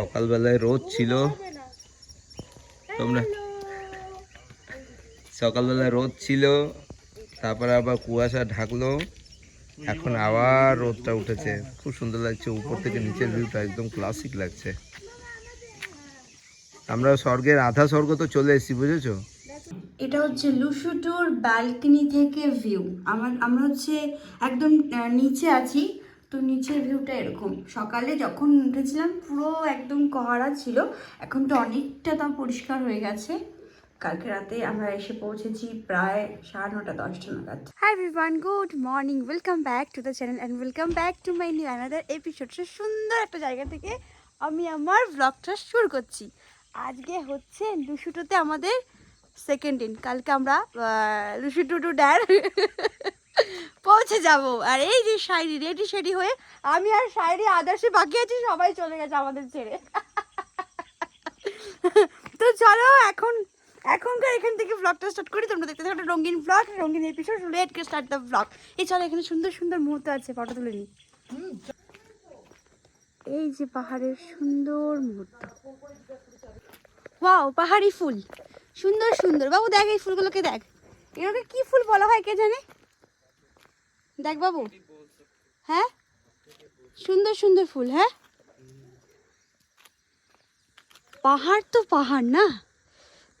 সকালবেলায় রোদ ছিল। তোমরা সকালবেলায় রোদ ছিল, তারপরে আবার কুয়াশা ঢাকলো। এখন আবার রোদটা উঠেছে। খুব সুন্দর লাগছে, উপর থেকে নিচের ভিউটা একদম ক্লাসিক লাগছে। আমরা স্বর্গের আধা স্বর্গ তো চলে এসেছি, বুঝেছ? এটা হচ্ছে লুসুটুর ব্যালকনি থেকে ভিউ আমার আমরা হচ্ছে একদম নিচে আছি। তো নিচের ভিউটা এরকম। সকালে যখন উঠেছিলাম, পুরো একদম কহারা ছিল। এখন তো অনেকটা তা পরিষ্কার হয়ে গেছে। কালকে রাতে আমরা এসে পৌঁছেছি প্রায় সাড়ে নটা, দশটা নাগাদ। Hi everyone good morning welcome back to the channel and welcome back to my new another episode সুন্দর একটা জায়গা থেকে আমি আমার ব্লগটা শুরু করছি। আজকে হচ্ছে লুসুটোতে আমাদের সেকেন্ড দিন কালকে আমরা লুসুটু টু ড্যার পৌঁছে যাব। আর এই যে শাড়ি রেডি সেডি হয়ে আমি আর শাড়ি আদার্সে বাকি আছি, সবাই চলে গেছে আমাদের ছেড়ে। তো চলো, এখন, এখনকার এখান থেকে ব্লগটা স্টার্ট করি। তোমরা দেখতে থাকো একটা রঙিন ব্লগ রঙিন episode let's start the blog এই চলো, এখানে সুন্দর সুন্দর মুহূর্ত আছে ফটো তুলে নিই। এই যে পাহাড়ের সুন্দর মুহূর্ত। ওয়াও পাহাড়ি ফুল। সুন্দর সুন্দর। বাবু দেখ এই ফুলগুলোকে দেখ। এগুলোকে কি ফুল বলা হয় কে জানে? দেখ বাবু। হ্যাঁ? সুন্দর সুন্দর ফুল হ্যাঁ? পাহাড় তো পাহাড় না?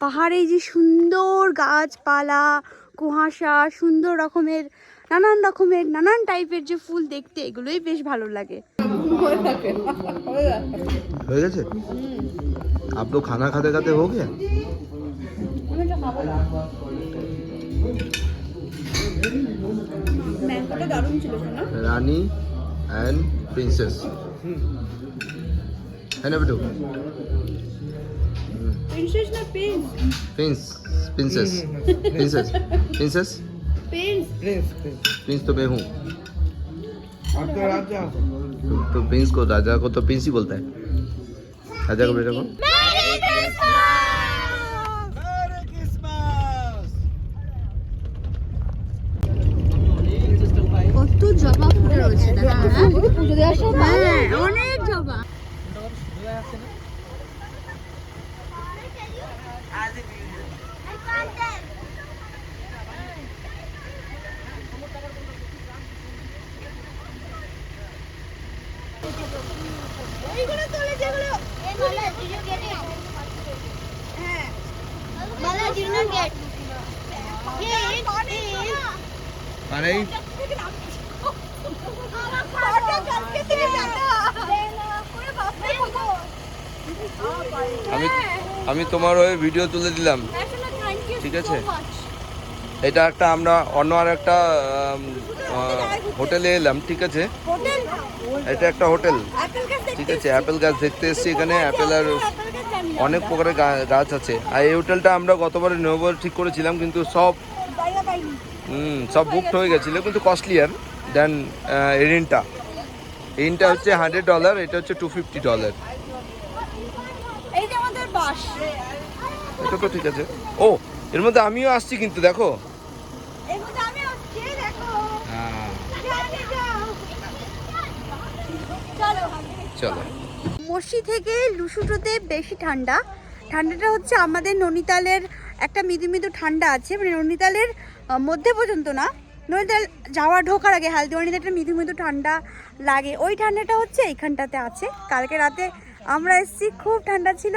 পাহাড়ে এই যে সুন্দর গাছপালা কুয়াশা সুন্দর রকমের নানান রকমের নানান টাইপের যে ফুল দেখতে এগুলোই বেশ ভালো লাগে। হয়ে গেছে? আপ তো খানা খাতে খাতে হো গিয়া ম্যাঙ্গোটা দারুণ ছিল শোনা রানী অ্যান্ড প্রিন্সেস হ্যাঁ না বেটু প্রিন্সেস না prince prince princess princess princess prince prince तो मैं हूँ आपका राजा तो, तो प्रिंस को राजा को तो प्रिंस ही बोलता है राजा को बेटा को কত জবা ফুটে রয়েছে পুজো দেওয়ার সময় হ্যাঁ অনেক জবা এইগুলো তোলে যেগুলো হ্যাঁ। মানে আমি আমি তোমার ওই ভিডিও তুলে দিলাম। ঠিক আছে? এটা একটা আমরা অন্য আর একটা হোটেলে এলাম ঠিক আছে? এটা একটা হোটেল। ঠিক আছে? অ্যাপেল গাছ দেখতে এসেছি এখানে। অ্যাপেল আর অনেক প্রকারের গাছ আছে। আর এই হোটেলটা আমরা গতবারে নেব ঠিক করেছিলাম কিন্তু সব হুম সব বুকড হয়ে গেছিল কিন্তু কস্টলিয়ার দেন এরিনটা এরিনটা হচ্ছে হান্ড্রেড ডলার এটা হচ্ছে টু ফিফটি ডলার এই যে আমাদের বাস এটা তো ঠিক আছে। ও এর মধ্যে আমিও আসছি কিন্তু দেখো। এর মধ্যে আমি আসছি দেখো। হ্যাঁ। চলো। চলো। মসি থেকে লুসুটোতে বেশি ঠান্ডা। ঠান্ডাটা হচ্ছে আমাদের ননিতালের একটা মৃদু মৃদু ঠান্ডা আছে। মানে ননিতালের মধ্যে পর্যন্ত না। ননিতাল যাওয়া ঢোকার আগে হালদিওয়ানিতে একটা মৃদু মৃদু ঠান্ডা লাগে। ওই ঠান্ডাটা হচ্ছে এইখানটাতে আছে। কালকে রাতে আমরা এসেছি খুব ঠান্ডা ছিল।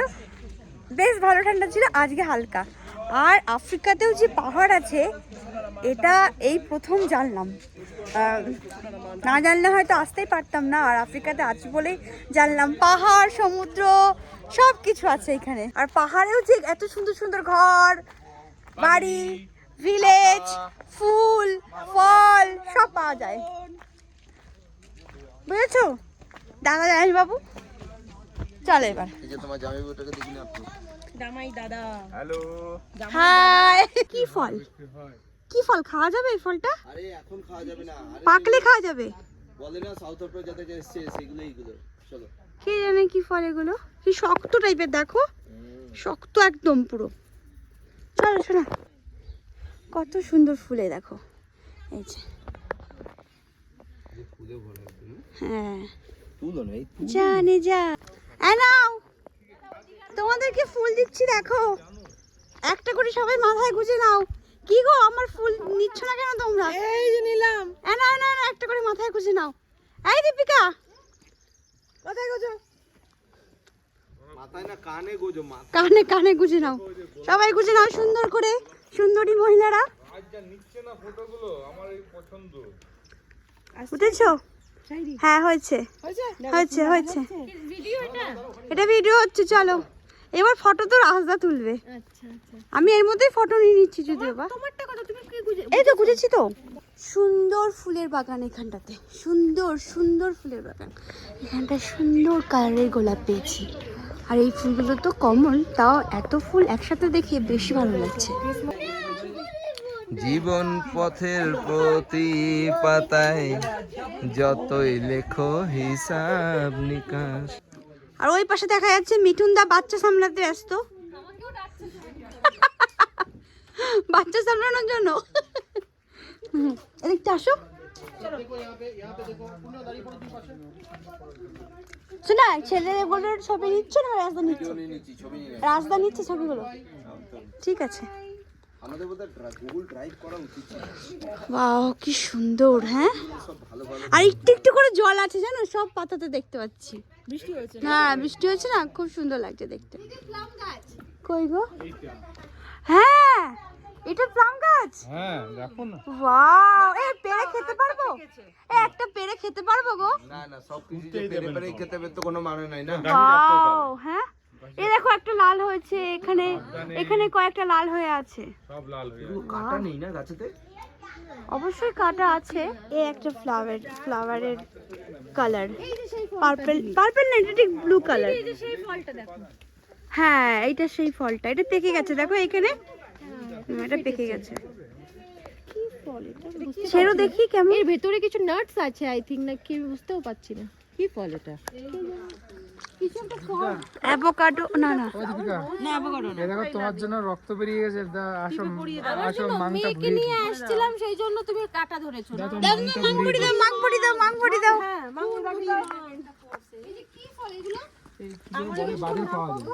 বেশ ভালো ঠান্ডা ছিল আজকে হালকা। আর আফ্রিকাতেও যে পাহাড় আছে এটা এই প্রথম জানলাম। না জানলে হয়তো আসতেই পারতাম না আর আফ্রিকাতে আছি বলেই জানলাম। পাহাড় সমুদ্র সব কিছু আছে এখানে। আর পাহাড়েও যে এত সুন্দর সুন্দর ঘর বাড়ি ভিলেজ ফুল ফল সব পাওয়া যায়। বুঝেছ? দাদা যায় বাবু? চলো এবার। এই যে তোমার জামাই বউটাকে দেখি না আপনি হ্যালো। হাই। কি ফল? কি ফল? খাওয়া যাবে এই ফলটা? আরে এখন খাওয়া যাবে না। আরে পাকলে খাওয়া যাবে? বলে না সাউথ আফ্রিকা থেকে এসছে সেগুলো এইগুলো। চলো। কে জানে কি ফল এগুলো? কি শক্ত টাইপের দেখো। শক্ত একদম পুরো। চলো শোনা। কত সুন্দর ফুলে দেখো। এই যে। হ্যাঁ। না এই জানে যা। এই নাও। তোমাদেরকে ফুল দিচ্ছি দেখো। একটা করে সবাই মাথায় গুজে নাও। কি গো আমার ফুল নিচ্ছ না কেন তোমরা? এই যে নিলাম। এ না না না একটা করে মাথায় গুজে নাও। এই দীপিকা। কোথায় গেছো মাথায় না কানে গোজো কানে কানে গুজে নাও। সবাই গুজে নাও সুন্দর করে সুন্দরী মহিলারা। উঠেছো? হ্যাঁ হয়েছে। হয়েছে। হয়েছে? হয়েছে এটা ভিডিও হচ্ছে চলো। এবার ফটো তো রাজদা তুলবে। আমি এর মধ্যেই ফটো নিয়ে নিচ্ছি যদিও বা এই তো গুজেছি তো। সুন্দর ফুলের বাগান এখানটাতে। সুন্দর সুন্দর ফুলের বাগান। এখানটা সুন্দর কালারের গোলাপ পেয়েছি। আর এই ফুলগুলো তো কমন তাও এত ফুল একসাথে দেখে বেশি ভালো লাগছে। জীবন পথের প্রতি পাতায় যতই লেখো হিসাব নিকাশ। আর ওই পাশে দেখা যাচ্ছে মিঠুন দা বাচ্চা সামলাতে ব্যস্ত। বাচ্চা সামলানোর জন্য। এদিকটা আসো। শোনা ছেলেগুলোর ছবি নিচ্ছ না রাজদা নিচ্ছে? রাজদা নিচ্ছে ছবিগুলো ঠিক আছে। আমাদের বোধহয় গুগল ড্রাইভ করা উচিত। বাহ কি সুন্দর হ্যাঁ? আর একটু একটু করে জল আছে জানো? সব পাতাতে দেখতে পাচ্ছি। বৃষ্টি হয়েছে। হ্যাঁ বৃষ্টি হচ্ছে না খুব সুন্দর লাগছে দেখতে। কই গো? হ্যাঁ এটা প্লাম গাছ? হ্যাঁ দেখো না। ওয়াও এ পেড়ে খেতে পারব? এ একটা পেড়ে খেতে পারব গো? না না সব কিছু খেতে হবে তো কোনো মানে নাই না। ওয়াও হ্যাঁ? এই দেখো একটা লাল হয়েছে এখানে এখানে কয়েকটা লাল হয়ে আছে। সব লাল হয়ে কাটা নেই না গাছেতে? অবশ্যই কাটা আছে। এ একটা ফ্লাওয়ার ফ্লাওয়ারের কালার। পার্পল পার্পল না এটা ঠিক ব্লু কালার। হ্যাঁ এইটা সেই ফলটা। এটা পেকে গেছে দেখো এখানে। এটা পেকে গেছে। সেরো দেখি কেমন। এর ভেতরে কিছু নাটস আছে আই থিঙ্ক না কি বুঝতেও পারছি না। কি ফল এটা? অ্যাভোকাডো না না। এ দেখো তোমার জন্য রক্ত বেরিয়ে গেছে আসো আসো মাংটা মেয়েকে নিয়ে আসছিলাম সেই জন্য তুমি কাটা ধরেছো না? মাংপড়ি দাও মাংপড়ি দাও মাংপড়ি দাও বলে বাড়ি পাওয়া যায়।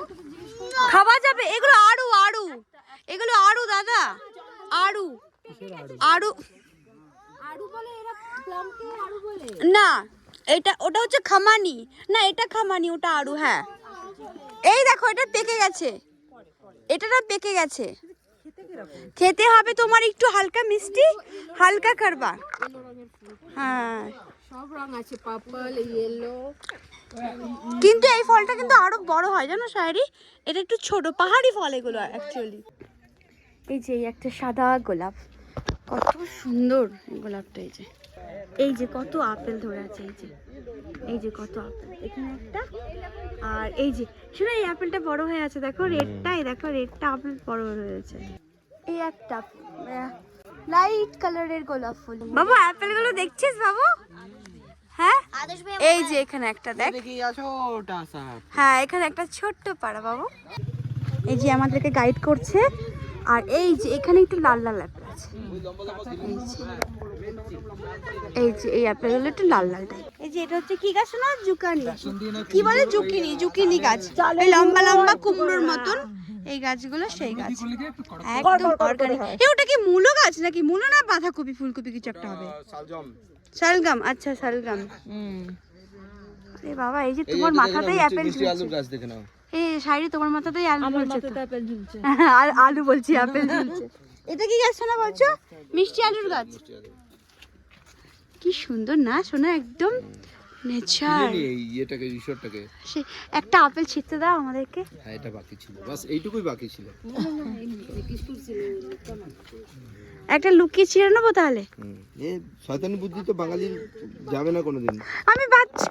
খাওয়া যাবে। এগুলো আড়ু আড়ু। এগুলো আড়ু দাদা। বলে এরা প্লামকে আড়ু বলে? না। এটা ওটা হচ্ছে খামানি। না এটা খামানি ওটা আড়ু হ্যাঁ। এই দেখো এটা পেকে গেছে। এটা না পেকে গেছে। খেতে হবে তোমার একটু হালকা মিষ্টি হালকা করবা হ্যাঁ। সব রং আছে পার্পল ইয়েলো। কিন্তু এই ফলটা কিন্তু আরও বড় হয় জানো শায়রি? এটা একটু ছোট পাহাড়ি ফল এগুলো অ্যাকচুয়ালি এই যে একটা সাদা গোলাপ। কত সুন্দর গোলাপটা এই যে। এই যে কত আপেল ধরে আছে এই যে এই যে কত আপেল এখানে একটা আর এই যে শোনো এই আপেলটা বড় হয়ে আছে দেখো রেডটা এই দেখো রেডটা আপেল বড় হয়েছে এই একটা লাইট কালারের গোলাপ ফুল। বাবু আপেলগুলো দেখছিস বাবু? হ্যাঁ? এই যে এখানে একটা দেখ। হ্যাঁ এখানে একটা ছোট্ট পাড়া বাবু। এই যে আমাদেরকে গাইড করছে। আর এই যে এখানে একটু লাল লাল অ্যাপেল আছে। এই যে এই যে এই অ্যাপেলগুলো একটু লাল লাল টাইপ এই যে এটা হচ্ছে কি গাছ না জুকানি। কি বলে? জুকিনি জুকিনি গাছ। এই লম্বা লম্বা কুমড়োর মতন এই গাছগুলো সেই গাছ। একদম অর্গানিক এ ওটা কি মূলো গাছ নাকি? মূলো না বাঁধাকপি ফুলকপি কিছু একটা হবে? শালগাম। আচ্ছা শালগাম। আরে বাবা এই যে তোমার মাথাতেই অ্যাপেল মিষ্টি আলুর গাছ দেখে নাও। এই শাড়ি তোমার মাথাতেই আলু ঝুলছে তো। আপেল ঝুলছে। আর আলু বলছি আপেল ঝুলছে। এটা কি গাছ শোনা বলছো? মিষ্টি আলুর গাছ। কি সুন্দর না শোনা একদম নেচার। এই রিসোর্টটাকে। একটা আপেল ছিটতে দাও আমাদেরকে। হ্যাঁ এটা বাকি ছিল। বাস এইটুকুই বাকি ছিল। একটা লুকিয়ে ছিঁড়ে নেব তাহলে? এ শয়তানি বুদ্ধি তো বাঙালির যাবে না কোনোদিন। আমি বাচ্চা।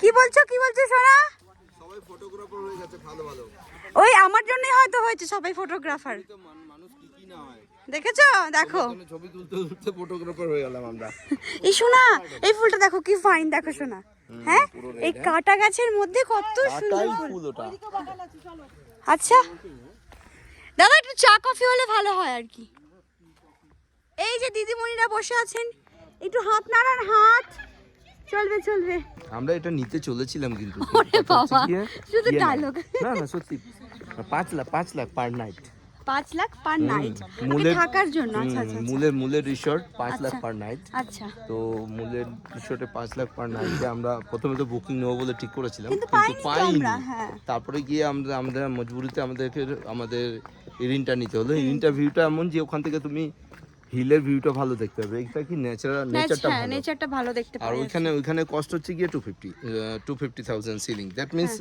কি বলছো কি বলছো সোনা? সবাই ফটোগ্রাফার হয়ে গেছে ভালো ভালো। ওই আমার জন্যই হয়তো হয়েছে সবাই ফটোগ্রাফার মানুষ কি কি না হয়। দেখেছ? দেখো। ছবি তুলতে তুলতে ফটোগ্রাফার হয়ে গেলাম আমরা। এই শোনা এই ফুলটা দেখো কি ফাইন দেখো শোনা হ্যাঁ? এই কাটা গাছের মধ্যে কত সুন্দর ফুল ফুল ওটা। আচ্ছা। দাদা একটু চা কফি হলে ভালো হয় আর কি। এই যে দিদিমণিরা বসে আছেন একটু হাত নাড়ান হাত। চলবে চলবে। আমরা এটা নিতে চলেছিলাম কিন্তু। ওরে বাবা, শুধু ইয়ে না। না সত্যি। পাঁচ লাখ পাঁচ লাখ পার নাইট পাঁচ লাখ পার নাইট মূলের থাকার জন্য আচ্ছা আচ্ছা আচ্ছা। মূলের মূলের রিসর্ট পাঁচ লাখ আচ্ছা। পার নাইট আচ্ছা। তো মূলের রিসর্টে পাঁচ লাখ পার নাইটে আমরা প্রথমে তো বুকিং নেব বলে ঠিক করেছিলাম। কিন্তু পাইনি আমরা, হ্যাঁ। তারপরে গিয়ে আমরা আমাদের মজবুরিতে আমাদেরকে আমাদের ঋণটা নিতে হলো। ঋণটা ভিউটা এমন যে ওখান থেকে তুমি হিলের ভিউটা ভালো দেখতে পাবে এটা কি ন্যাচারাল নেচারটা হ্যাঁ ভালো? নেচারটা ভালো দেখতে আর পাওয়া যাচ্ছে। ওইখানে ওইখানে কস্ট হচ্ছে গিয়ে two fifty two fifty thousand shilling that means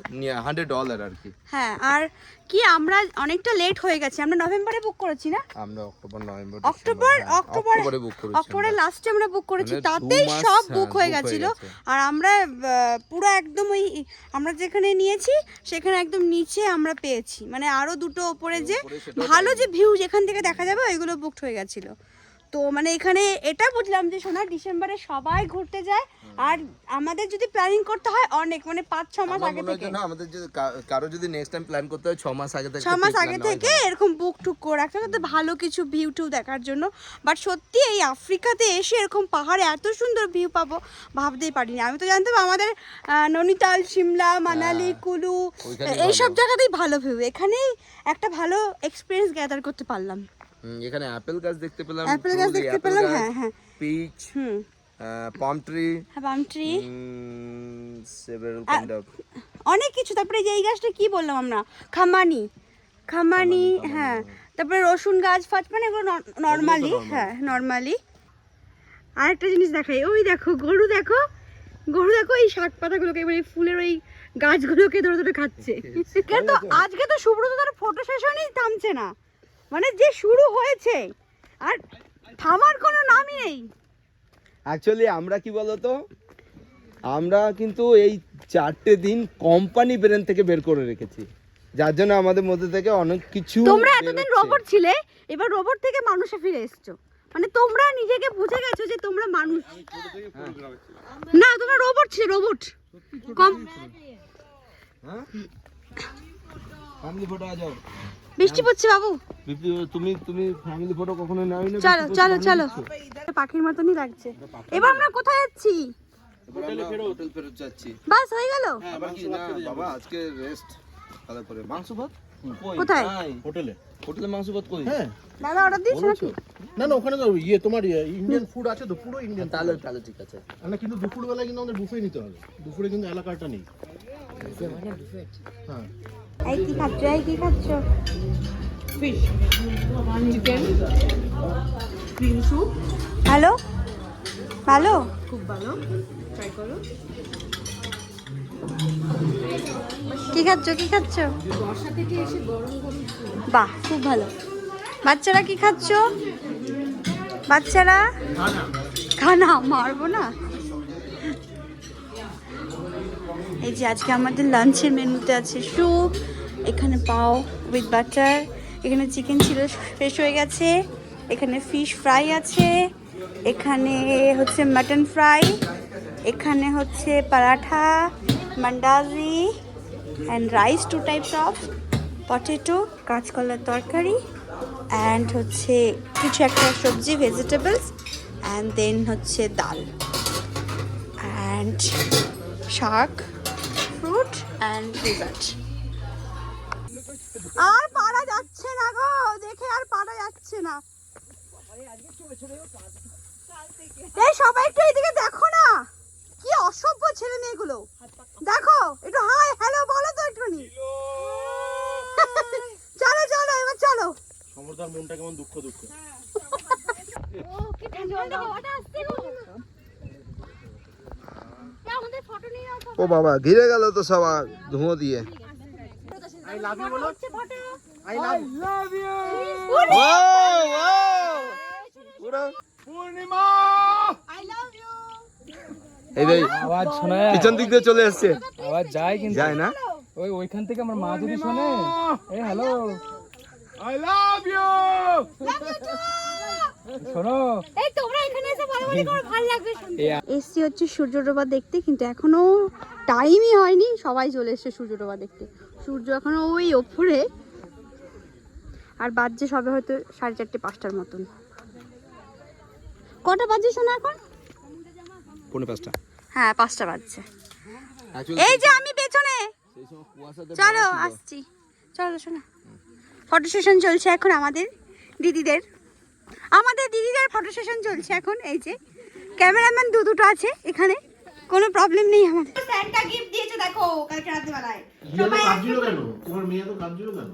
hundred dollar আর কি। হ্যাঁ আর কি আমরা অনেকটা লেট হয়ে গেছে। আমরা নভেম্বরে বুক করেছি না? আমরা অক্টোবর নভেম্বর অক্টোবর অক্টোবর অক্টোবরে বুক করেছি অক্টোবরের লাস্টে আমরা বুক করেছি। মানে তাতেই সব হ্যাঁ, বুক হয়ে হয়ে গেছিল। আর আমরা পুরো একদম ওই আমরা যেখানে নিয়েছি সেখানে একদম নিচে আমরা পেয়েছি। মানে আরও দুটো ওপরে যে ভালো যে ভিউ যেখান থেকে দেখা যাবে ওইগুলো বুকড হয়ে গেছিল। তো মানে এখানে এটা বুঝলাম যে সোনা ডিসেম্বরে সবাই ঘুরতে যায় আর আমাদের যদি প্ল্যানিং করতে হয় অনেক মানে পাঁচ ছ মাস আগে থেকে। না আমাদের যদি কারও যদি নেক্সট টাইম প্ল্যান করতে হয় ছ মাস আগে থেকে ছ মাস আগে থেকে এরকম বুক টুক করে রাখতে হবে, ভালো কিছু ভিউ টিউ দেখার জন্য। বাট সত্যি এই আফ্রিকাতে এসে এরকম পাহাড়ে এত সুন্দর ভিউ পাবো ভাবতেই পারিনি। আমি তো জানতাম আমাদের নৈনিতাল সিমলা মানালি কুলু এইসব জায়গাতেই ভালো ভিউ এখানেই একটা ভালো এক্সপিরিয়েন্স গ্যাদার করতে পারলাম। এখানে অ্যাপেল গাছ দেখতে পেলাম অ্যাপেল গাছ দেখতে পেলাম হ্যাঁ হ্যাঁ। পিচ হুম। পাম ট্রি হ্যাঁ palm tree several kind of অনেক কিছু তারপরে যে এই গাছটা কি বললাম আমরা? খামানি। খামানি হ্যাঁ। তারপরে রসুন গাছ ফাছ মানে এগুলো নর্মালি হ্যাঁ নর্মালি আরেকটা জিনিস দেখাই ওই দেখো গরু দেখো গরু দেখো এই শাক পাতাগুলোকে মানে ফুলের ওই গাছগুলোকে ধরে ধরে খাচ্ছে। কিন্তু আজকে তো সুব্রত তার ফটো সেশনই থামছে না। মানে যে শুরু হয়েছে আর থামার কোনো নামই নেই। অ্যাকচুয়ালি আমরা কি বলতো? আমরা কিন্তু এই চারটে দিন কোম্পানি ব্রেন থেকে বের করে রেখেছি। যার জন্য আমাদের মধ্যে থেকে অনেক কিছু তোমরা এতদিন রোবট ছিলে এবার রোবট থেকে মানুষে ফিরে এসছো। মানে তোমরা নিজেকে বুঝে গেছো যে তোমরা মানুষ। না তোমরা রোবট ছিলে রোবট কম ফ্যামিলি ফটো আ যাও। বৃষ্টি পড়ছে বাবু। তুমি তুমি ফ্যামিলি ফটো কখনো নাওনি না? চলো চলো চলো। পাখির মতনই লাগছে। এবার আমরা কোথায় যাচ্ছি? হোটেলে ফেরো হোটেল ফেরত যাচ্ছি। বাস হয়ে গেল? আবার কি না বাবা আজকে রেস্ট ভালো করে মাংস ভাত? কোথায়? হোটেলে। হোটেলে মাংস ভাত কই? হ্যাঁ। দাদা অর্ডার দিয়েছ নাকি? না না ওখানে তো ইয়ে তোমার ইন্ডিয়ান ফুড আছে তো পুরো ইন্ডিয়ান তাহলে তাহলে ঠিক আছে। না কিন্তু দুপুরবেলা কিন্তু আমাদের বুফে নিতে হবে। দুপুরে কিন্তু এলাকাটা নেই। হ্যাঁ। এই কি খাচ্ছ? এই কি খাচ্ছ? হ্যালো ভালো? খুব ভালো। ট্রাই করো। কি খাচ্ছ? কি খাচ্ছ? বাহ খুব ভালো। বাচ্চারা কি খাচ্ছ? বাচ্চারা? খানা মারবো না? এই যে আজকে আমাদের লাঞ্চের মেনুতে আছে স্যুপ এখানে পাও উইথ বাটার এখানে চিকেন ছিল ফ্রেশ হয়ে গেছে, এখানে ফিশ ফ্রাই আছে, এখানে হচ্ছে মাটন ফ্রাই এখানে হচ্ছে paratha, mandazi and rice two types of potato কাঁচকলার তরকারি অ্যান্ড হচ্ছে কিছু একটা সবজি ভেজিটেবলস অ্যান্ড দেন হচ্ছে ডাল অ্যান্ড শাক। And dessert. আর পারা যাচ্ছে না গো দেখে আর পারা যাচ্ছে না। বাবা ঘিরে গেল তো সবার ধুঁয়ো দিয়ে। আওয়াজ শোনা। পিছন দিক দিয়ে চলে আওয়াজ যায় যায় না? আমার মা যদি শোনে। হ্যালো আই লাভ ইউ এই তোমরা এখানে এসে বলাবলি করো ভালো লাগবে শুনতে। এসছি হচ্ছে সূর্যডোবা দেখতে কিন্তু এখনও টাইমই হয়নি সবাই চলে এসছে সূর্যডোবা দেখতে। সূর্য এখনও ওই ওপরে। আর বাজছে সবে হয়তো সাড়ে চারটে পাঁচটার মতন। কটা বাজছে শোনা এখন? পাঁচটা। হ্যাঁ পাঁচটা বাজছে। এই যে আমি পেছনে। সেই সময় কুয়াশাতে চলো আসছি। চলো শোনা। ফটো সেশন চলছে এখন আমাদের দিদিদের। আমাদের দিদিদের ফটো সেশন চলছে এখন এই যে। ক্যামেরাম্যান দু দুটো আছে এখানে কোনো প্রবলেম নেই আমাদের। স্যান্টা গিফট দিয়েছে দেখো কালকে রাত্রিবেলায়। বিয়ে তো কাঁদছিল কেন? তোমার মেয়ে তো কাঁদছিল কেন?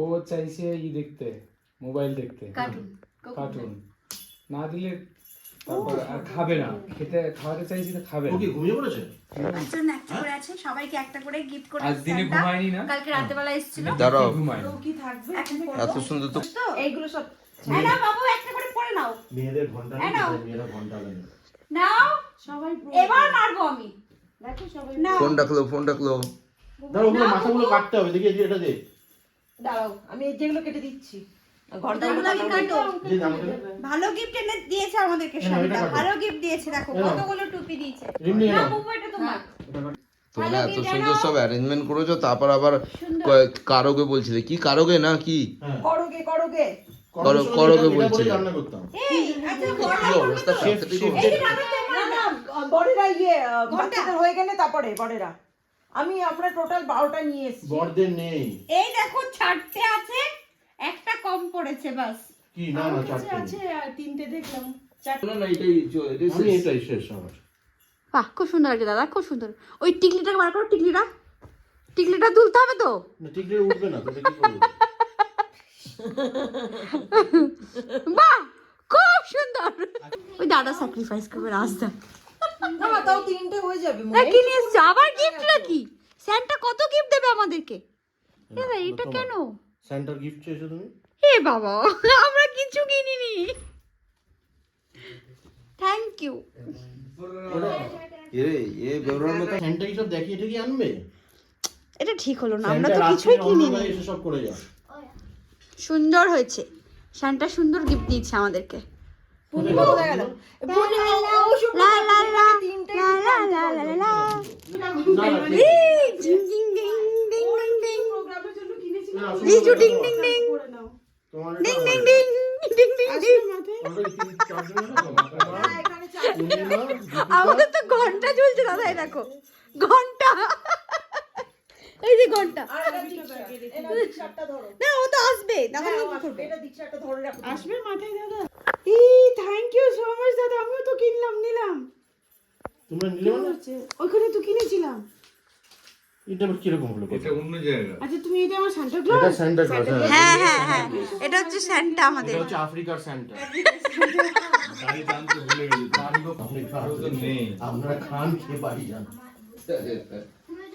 ও চাইছে ই দেখতে মোবাইল দেখতে। কার্টুন না দিলে তারপর আর খাবে না। খেতে খাওয়াতে চাইছি তো খাবে ও না। কি ঘুমিয়ে পড়েছে? একজন একটা করে আছে সবাইকে একটা করে গিফট করে আজ দিনে ঘুমায়নি না? কালকে রাত্রিবেলা এসেছিল। দাঁড়াও। ঘুমায়। এত সুন্দর তো এইগুলো সব হ্যাঁ নাও বাবু একটা করে পড়ে নাও। মেয়েদের ঘণ্টা নাও। মেয়েরা ঘণ্টা লাগে নাও সবাই এবার মারবো আমি। নাও। ফোন ডাকলো ফোন ডাকলো ধর ওগুলো মাথাগুলো কাটতে হবে দেখি এটা দে। দাঁড়াও। আমি যেগুলো কেটে দিচ্ছি। ঘণ্টা এগুলো আগে কাটো। যে আমাকে দে। ভালো গিফট এনে দিয়েছে আমাদেরকে হ্যাঁ। ভালো গিফট দিয়েছে দেখো হ্যাঁ। কতগুলো টুপি দিয়েছে। না বাবু এটা তোমার। তোমরা এত সুন্দর সব অ্যারেঞ্জমেন্ট করেছ তারপর আবার ক- কারোগে বলছিলে। কি কারোগে না কি? হ্যাঁ। করোগে করোগে। করো- এই আচ্ছা অবস্থা? বড়েরা ইয়ে হয়ে গেলে তারপরে বড়েরা। আমি আমরা টোটাল বারোটা নিয়ে এসেছি। বড়দের নেই। এই দেখো চারটে আছে একটা কম পড়েছে বাস। কি না না চারটে আছে আর তিনটে দেখলাম। না, না, এটাই আমি এটাই শেষ আমার। বাহ খুব সুন্দর আছে দাদা খুব সুন্দর। ওই টিকলিটা বার করো টিকলিটা। টিকলিটা তুলতে হবে তো? না ঠিক উঠবে না তো কি করব বাহ খুব সুন্দর। ওই দাদা স্যাক্রিফাইস করবে রাস্তা। না তাও তিনটে হয়ে যাবে না কি নিয়ে এসছো? আবার গিফট নাকি? স্যান্টা কত গিফট দেবে আমাদেরকে? এটা কেন? সেন্টার গিফট চেয়েছো তুমি? হে বাবা আমরা কিছু কিনিনি। থ্যাংক ইউ এ এ বেরোনোর মতো সেন্টার কি সব দেখিয়ে ঠিকই আনবে? এটা ঠিক হলো না আমরা তো কিছুই কিনিনি। সব করে যায় সুন্দর হয়েছে। শানটা সুন্দর গিফট দিয়েছে আমাদেরকে। আমাদের তো ঘণ্টা ঝুলছে দাদা দেখো। ঘণ্টা। এই যে ঘণ্টা না ও তো আসবে তখন হ্যাঁ, কি আসবে। করবে এটা দীক্ষাটা ধরে রাখো। আসবে মাথায় দাদা? এই থ্যাংক ইউ সো মাচ দাদা আমিও তো কিনলাম নিলাম। তোমরা নিলে মানে? ওইখানে তো কিনেছিলাম। এটা আবার কীরকম হলো এটা অন্য জায়গা। আচ্ছা তুমি এটা আমার সান্টা এটা সেন্টার ক্লাস হ্যাঁ। হ্যাঁ হ্যাঁ এটা হচ্ছে স্যান্টা আমাদের। এটা হচ্ছে আফ্রিকার সেন্টার গাড়ি জানতে ভুলে গেছি। গাড়ি তো নেই। আমরা খান খেয়ে বাড়ি যান